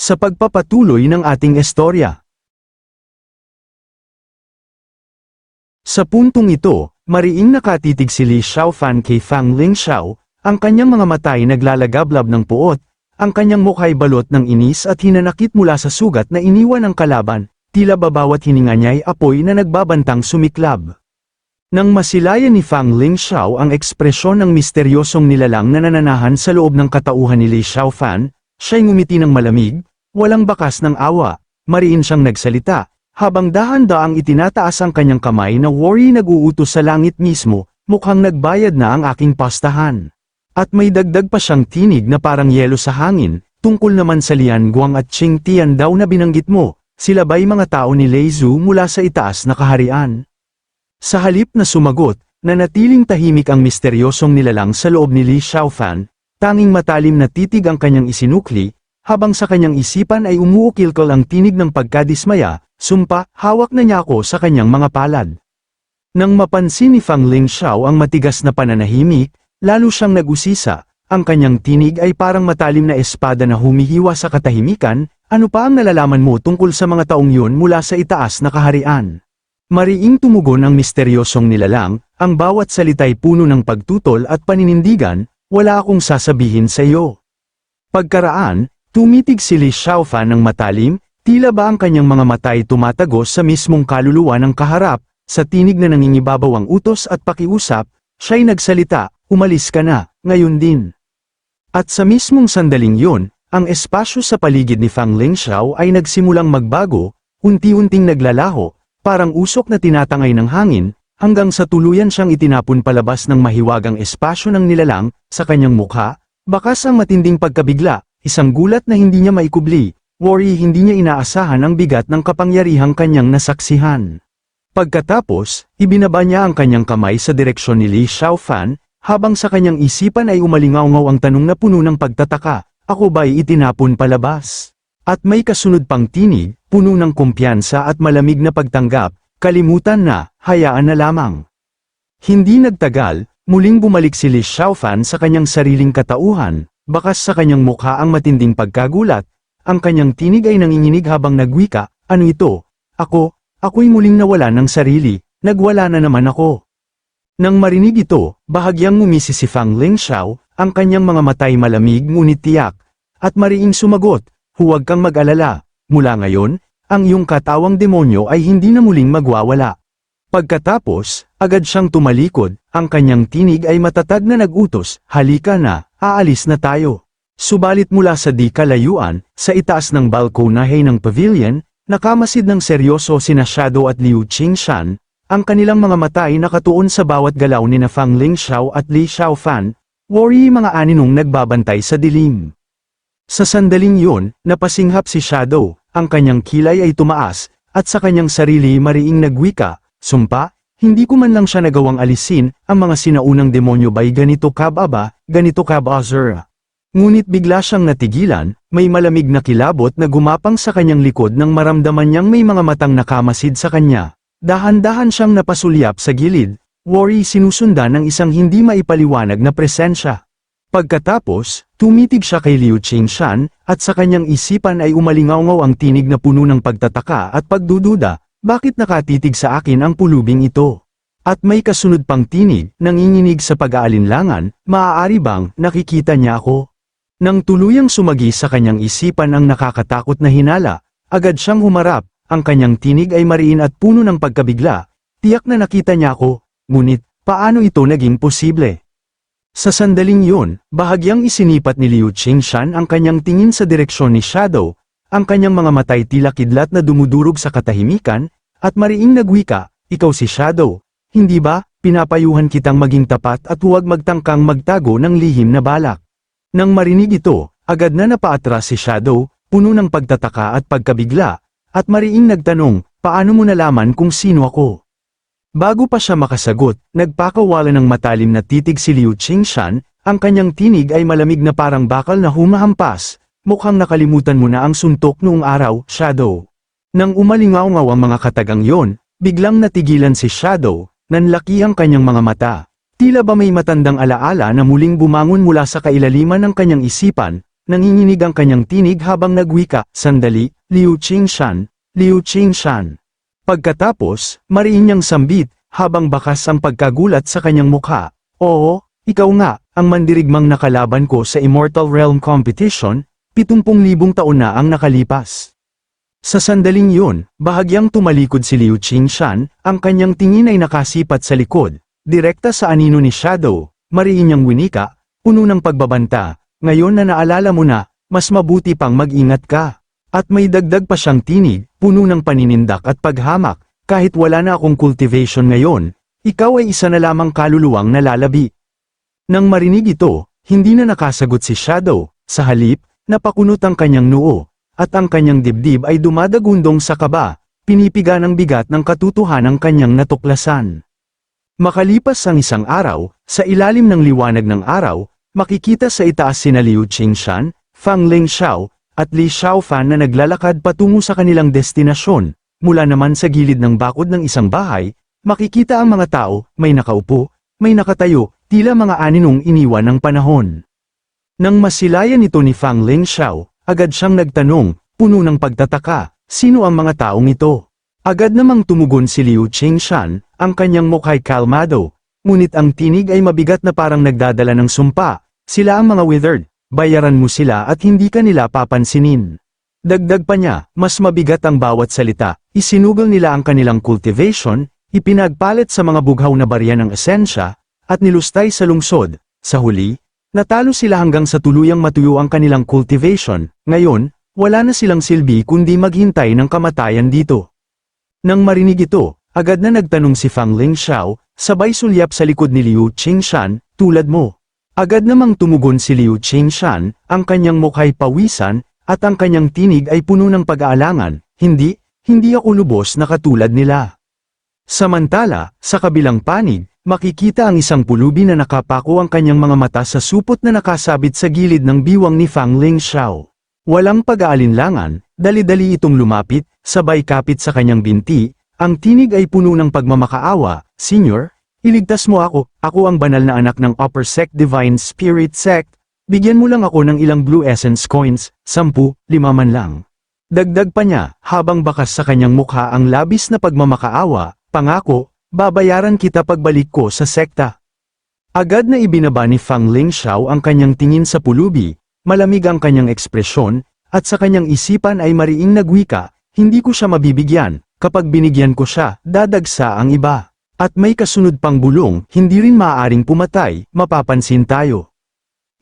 Sa pagpapatuloy ng ating istorya. Sa puntong ito, mariing nakatitig si Li Xiaofan kay Fang Ling Xiao, ang kanyang mga mata ay naglalagablab ng puot, ang kanyang mukha ay balot ng inis at hinanakit mula sa sugat na iniwan ng kalaban, tila babawat hininga niya ay apoy na nagbabantang sumiklab. Nang masilayan ni Fang Ling Xiao ang ekspresyon ng misteryosong nilalang na nananahan sa loob ng katauhan ni Li Xiaofan, siya'y ngumiti ng malamig, walang bakas ng awa, mariin siyang nagsalita, habang dahan-daang itinataas ang kanyang kamay na worry nag-uutos sa langit mismo, mukhang nagbayad na ang aking pastahan. At may dagdag pa siyang tinig na parang yelo sa hangin, tungkol naman sa Lian Guang at Ching Tian daw na binanggit mo, sila ba'y mga tao ni Lei Zhu mula sa itaas na kaharian? Sa halip na sumagot, nanatiling tahimik ang misteryosong nilalang sa loob ni Li Xiaofan, tanging matalim na titig ang kanyang isinukli, habang sa kanyang isipan ay umuukilkol ang tinig ng pagkadismaya, sumpa, hawak na niya ako sa kanyang mga palad. Nang mapansin ni Fang Ling Xiao ang matigas na pananahimik, lalo siyang nag-usisa, ang kanyang tinig ay parang matalim na espada na humihiwa sa katahimikan, ano pa ang nalalaman mo tungkol sa mga taong yun mula sa itaas na kaharian? Mariing tumugon ang misteryosong nilalang, ang bawat salita'y puno ng pagtutol at paninindigan, wala akong sasabihin sa iyo. Pagkaraan, tumitig si Li Xiaofan ng matalim, tila ba ang kanyang mga mata ay tumatagos sa mismong kaluluwa ng kaharap, sa tinig na nangingibabaw ang utos at pakiusap, siya'y nagsalita, umalis ka na, ngayon din. At sa mismong sandaling yun, ang espasyo sa paligid ni Fang Lingxiao ay nagsimulang magbago, unti-unting naglalaho, parang usok na tinatangay ng hangin, hanggang sa tuluyan siyang itinapon palabas ng mahiwagang espasyo ng nilalang, sa kanyang mukha, bakas ang matinding pagkabigla, isang gulat na hindi niya maikubli, worry hindi niya inaasahan ang bigat ng kapangyarihang kanyang nasaksihan. Pagkatapos, ibinaba niya ang kanyang kamay sa direksyon ni Li Xiaofan, habang sa kanyang isipan ay umalingaw ang tanong na puno ng pagtataka, ako ba'y itinapon palabas? At may kasunod pang tinig, puno ng kumpiyansa at malamig na pagtanggap, kalimutan na, hayaan na lamang. Hindi nagtagal, muling bumalik si Li Xiaofan sa kanyang sariling katauhan, bakas sa kanyang mukha ang matinding pagkagulat, ang kanyang tinig ay nanginginig habang nagwika, ano ito? Ako, ako'y muling nawala ng sarili, nagwala na naman ako. Nang marinig ito, bahagyang ngumisi si Fang Lingxiao, ang kanyang mga matay malamig ngunit tiyak, at mariing sumagot, huwag kang mag-alala, mula ngayon, ang iyong katawang demonyo ay hindi na muling magwawala. Pagkatapos, agad siyang tumalikod, ang kanyang tinig ay matatag na nagutos, halika na, aalis na tayo. Subalit mula sa di kalayuan, sa itaas ng balkonahe ng pavilion, nakamasid ng seryoso sina Shadow at Liu Qingshan, ang kanilang mga mata ay nakatuon sa bawat galaw ni na Fang Lingxiao at Li Xiaofan, worry mga aninong nagbabantay sa dilim. Sa sandaling yun, napasinghap si Shadow, ang kanyang kilay ay tumaas, at sa kanyang sarili mariing nagwika, sumpa, hindi ko man lang siya nagawang alisin, ang mga sinaunang demonyo ba'y ganito kababa, ganito kabazura. Ngunit bigla siyang natigilan, may malamig na kilabot na gumapang sa kanyang likod nang maramdaman niyang may mga matang nakamasid sa kanya. Dahan-dahan siyang napasulyap sa gilid, worry sinusundan ng isang hindi maipaliwanag na presensya. Pagkatapos, tumitig siya kay Liu Qingshan, at sa kanyang isipan ay umalingaw ang tinig na puno ng pagtataka at pagdududa, bakit nakatitig sa akin ang pulubing ito? At may kasunod pang tinig, nanginginig sa pag-aalinlangan, maaari bang nakikita niya ako? Nang tuluyang sumagi sa kanyang isipan ang nakakatakot na hinala, agad siyang humarap, ang kanyang tinig ay mariin at puno ng pagkabigla, tiyak na nakita niya ako, ngunit, paano ito naging posible? Sa sandaling yun, bahagyang isinipat ni Liu Qingshan ang kanyang tingin sa direksyon ni Shadow, ang kanyang mga matay tila kidlat na dumudurog sa katahimikan, at mariing nagwika, ikaw si Shadow, hindi ba, pinapayuhan kitang maging tapat at huwag magtangkang magtago ng lihim na balak. Nang marinig ito, agad na napaatras si Shadow, puno ng pagtataka at pagkabigla, at mariing nagtanong, paano mo nalaman kung sino ako? Bago pa siya makasagot, nagpakawala ng matalim na titig si Liu Qingshan, ang kanyang tinig ay malamig na parang bakal na humahampas, mukhang nakalimutan mo na ang suntok noong araw, Shadow. Nang umalingaw-ngaw ang mga katagang yon, biglang natigilan si Shadow, nanlaki ang kanyang mga mata. Tila ba may matandang alaala na muling bumangon mula sa kailaliman ng kanyang isipan, nanginginig ang kanyang tinig habang nagwika, sandali, Liu Qingshan, Liu Qingshan. Pagkatapos, mariin niyang sambit, habang bakas ang pagkagulat sa kanyang mukha. Oo, ikaw nga, ang mandirigmang nakalaban ko sa Immortal Realm Competition, 70,000 taon na ang nakalipas. Sa sandaling yun, bahagyang tumalikod si Liu Qingshan, ang kanyang tingin ay nakasipat sa likod, direkta sa anino ni Shadow, mariin niyang winika, puno ng pagbabanta, ngayon na naalala mo na, mas mabuti pang mag-ingat ka. At may dagdag pa siyang tinig, puno ng paninindak at paghamak, kahit wala na akong cultivation ngayon, ikaw ay isa na lamang kaluluwang nalalabi. Nang marinig ito, hindi na nakasagot si Shadow, sa halip, napakunot ang kanyang noo, at ang kanyang dibdib ay dumadagundong sa kaba, pinipiga ng bigat ng katotohanang kanyang natuklasan. Makalipas ang isang araw, sa ilalim ng liwanag ng araw, makikita sa itaas sina Liu Qingshan, Fang Ling Xiao, at Li Xiaofan na naglalakad patungo sa kanilang destinasyon. Mula naman sa gilid ng bakod ng isang bahay, makikita ang mga tao, may nakaupo, may nakatayo, tila mga aninong iniwan ng panahon. Nang masilayan ito ni Fang Ling Xiao, agad siyang nagtanong, puno ng pagtataka, sino ang mga taong ito? Agad namang tumugon si Liu Qingshan, ang kanyang mukha'y kalmado, ngunit ang tinig ay mabigat na parang nagdadala ng sumpa, sila ang mga withered, bayaran mo sila at hindi ka nila papansinin. Dagdag pa niya, mas mabigat ang bawat salita, isinugol nila ang kanilang cultivation, ipinagpalit sa mga bughaw na barya ng esensya, at nilustay sa lungsod, sa huli, natalo sila hanggang sa tuluyang matuyo ang kanilang cultivation, ngayon, wala na silang silbi kundi maghintay ng kamatayan dito. Nang marinig ito, agad na nagtanong si Fang Ling Xiao, sabay sulyap sa likod ni Liu Qingshan, tulad mo. Agad namang tumugon si Liu Qingshan, ang kanyang mukha'y pawisan, at ang kanyang tinig ay puno ng pag-aalangan, hindi, hindi ako lubos na katulad nila. Samantala, sa kabilang panig, makikita ang isang pulubi na nakapako ang kanyang mga mata sa supot na nakasabit sa gilid ng biwang ni Fang Ling Xiao. Walang pag-aalinlangan, dali-dali itong lumapit, sabay kapit sa kanyang binti, ang tinig ay puno ng pagmamakaawa, Senior, iligtas mo ako, ako ang banal na anak ng Upper Sect Divine Spirit Sect, bigyan mo lang ako ng ilang Blue Essence coins, sampu, lima man lang. Dagdag pa niya, habang bakas sa kanyang mukha ang labis na pagmamakaawa, pangako, babayaran kita pagbalik ko sa sekta. Agad na ibinaba ni Fang Ling Xiao ang kanyang tingin sa pulubi, malamig ang kanyang ekspresyon, at sa kanyang isipan ay mariing nagwika, hindi ko siya mabibigyan, kapag binigyan ko siya, dadagsa ang iba. At may kasunod pang bulong, hindi rin maaaring pumatay, mapapansin tayo.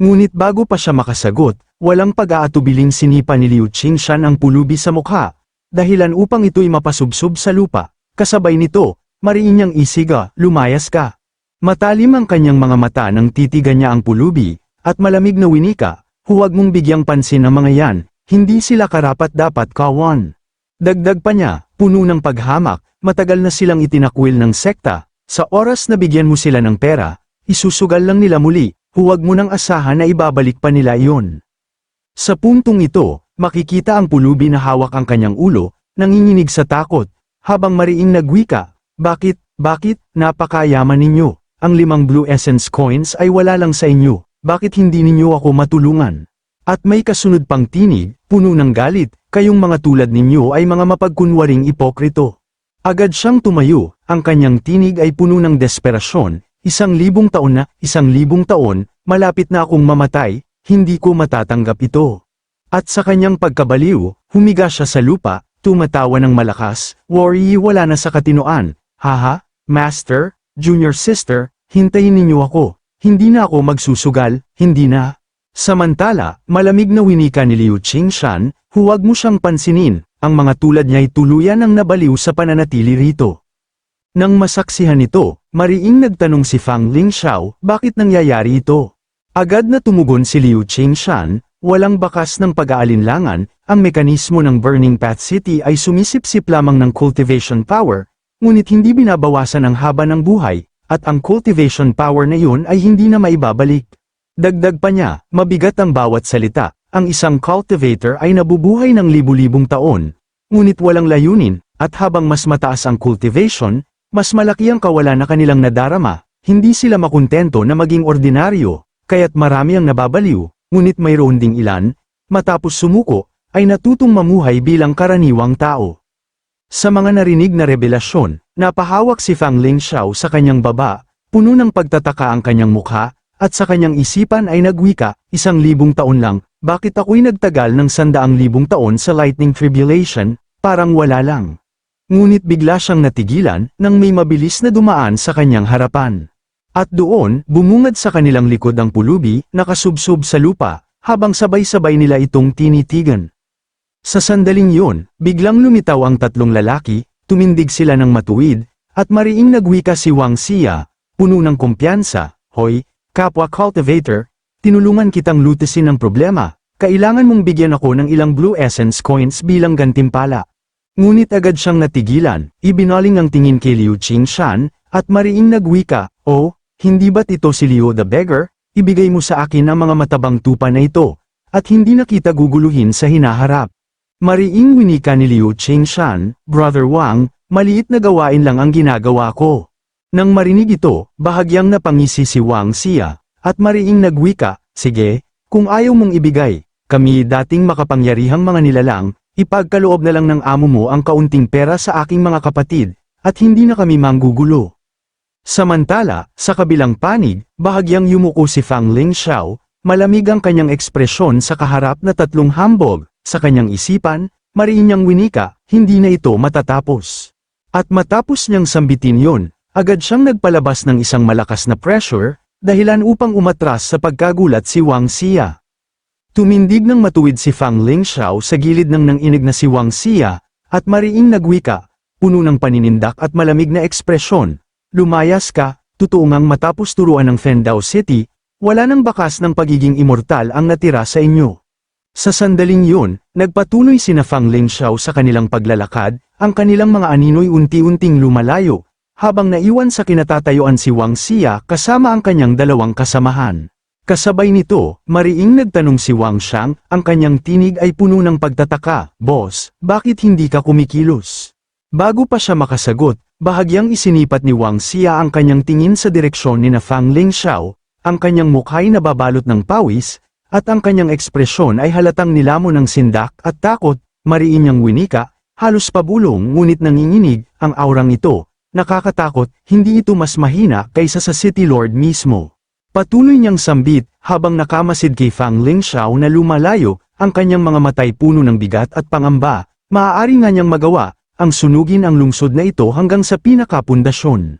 Ngunit bago pa siya makasagot, walang pag-aatubiling sinipa ni Liu Qingshan ang pulubi sa mukha, dahilan upang ito'y mapasubsob sa lupa, kasabay nito, mariin niyang isiga, lumayas ka. Matalim ang kanyang mga mata nang titigan niya ang pulubi, at malamig na winika, huwag mong bigyang pansin ang mga yan, hindi sila karapat dapat kawan. Dagdag pa niya, puno ng paghamak, matagal na silang itinakwil ng sekta, sa oras na bigyan mo sila ng pera, isusugal lang nila muli, huwag mo nang asahan na ibabalik pa nila iyon. Sa puntong ito, makikita ang pulubi na hawak ang kanyang ulo, nanginginig sa takot, habang mariing nagwika, bakit, bakit, napakayaman ninyo, ang limang Blue Essence coins ay wala lang sa inyo, bakit hindi ninyo ako matulungan? At may kasunod pang tinig, puno ng galit, kayong mga tulad ninyo ay mga mapagkunwaring ipokrito. Agad siyang tumayo, ang kanyang tinig ay puno ng desperasyon, isang libong taon na, isang libong taon, malapit na akong mamatay, hindi ko matatanggap ito. At sa kanyang pagkabaliw, humiga siya sa lupa, tumatawa ng malakas, worry wala na sa katinoan, haha, master, junior sister, hintayin ninyo ako, hindi na ako magsusugal, hindi na. Samantala, malamig na winika ni Liu Qingshan, huwag mo siyang pansinin, ang mga tulad niya'y tuluyan ang nabaliw sa pananatili rito. Nang masaksihan ito, mariing nagtanong si Fang Ling Xiao, bakit nangyayari ito? Agad na tumugon si Liu Qingshan, walang bakas ng pag-aalinlangan, ang mekanismo ng Burning Path City ay sumisipsip lamang ng cultivation power, ngunit hindi binabawasan ang haba ng buhay, at ang cultivation power na yun ay hindi na maibabalik. Dagdag pa niya, mabigat ang bawat salita, ang isang cultivator ay nabubuhay ng libu-libong taon, ngunit walang layunin, at habang mas mataas ang cultivation, mas malaki ang kawalan na kanilang nadarama, hindi sila makontento na maging ordinaryo, kaya't marami ang nababaliw, ngunit mayroon ding ilan, matapos sumuko, ay natutong mamuhay bilang karaniwang tao. Sa mga narinig na revelasyon, napahawak si Fang Ling Xiao sa kanyang baba, puno ng pagtataka ang kanyang mukha, at sa kanyang isipan ay nagwika, isang libong taon lang, bakit ako'y nagtagal ng sandaang libong taon sa lightning tribulation, parang wala lang. Ngunit bigla siyang natigilan nang may mabilis na dumaan sa kanyang harapan. At doon, bumungad sa kanilang likod ang pulubi, nakasubsob sa lupa, habang sabay-sabay nila itong tinitigan. Sa sandaling yun, biglang lumitaw ang tatlong lalaki, tumindig sila ng matuwid, at mariing nagwika si Wang Xia, puno ng kumpiyansa, Hoy, kapwa cultivator, tinulungan kitang lutesin ang problema, kailangan mong bigyan ako ng ilang blue essence coins bilang gantimpala. Ngunit agad siyang natigilan, ibinaling ang tingin kay Liu Qingshan, at mariing nagwika, Oh, hindi ba't ito si Liu the beggar? Ibigay mo sa akin ang mga matabang tupa na ito, at hindi na kita guguluhin sa hinaharap. Mariing winika ni Liu Qingshan, Brother Wang, maliit na gawain lang ang ginagawa ko. Nang marinig ito, bahagyang napangisi si Wang Xia, at mariing nagwika, sige, kung ayaw mong ibigay, kami dating makapangyarihang mga nilalang, ipagkaloob na lang ng amo mo ang kaunting pera sa aking mga kapatid, at hindi na kami manggugulo. Samantala, sa kabilang panig, bahagyang yumuko si Fang Ling Xiao, malamig ang kanyang ekspresyon sa kaharap na tatlong hambog, sa kanyang isipan, mariin niyang winika, hindi na ito matatapos. At matapos niyang sambitin yon, agad siyang nagpalabas ng isang malakas na pressure, dahilan upang umatras sa pagkagulat si Wang Xia. Tumindig ng matuwid si Fang Ling Xiao sa gilid ng nanginig na si Wang Xia, at mariing nagwika, puno ng paninindak at malamig na ekspresyon, lumayas ka, totoo ngang matapos turuan ng Fendao City, wala nang bakas ng pagiging immortal ang natira sa inyo. Sa sandaling yun, nagpatuloy sina Fang Ling Xiao sa kanilang paglalakad, ang kanilang mga aninoy unti-unting lumalayo, habang naiwan sa kinatatayuan si Wang Xia kasama ang kanyang dalawang kasamahan. Kasabay nito, mariing nagtanong si Wang Xiang, ang kanyang tinig ay puno ng pagtataka, Boss, bakit hindi ka kumikilos? Bago pa siya makasagot, bahagyang isinipat ni Wang Xia ang kanyang tingin sa direksyon ni Fang Ling Xiao, ang kanyang mukha'y nababalot ng pawis, at ang kanyang ekspresyon ay halatang nilamon ng sindak at takot, mariin niyang winika, halos pabulong ngunit nanginginig, ang aurang ito, nakakatakot, hindi ito mas mahina kaysa sa City Lord mismo. Patuloy niyang sambit, habang nakamasid kay Fang Ling Xiao na lumalayo, ang kanyang mga matay puno ng bigat at pangamba, maaari nga niyang magawa, ang sunugin ang lungsod na ito hanggang sa pinakapundasyon.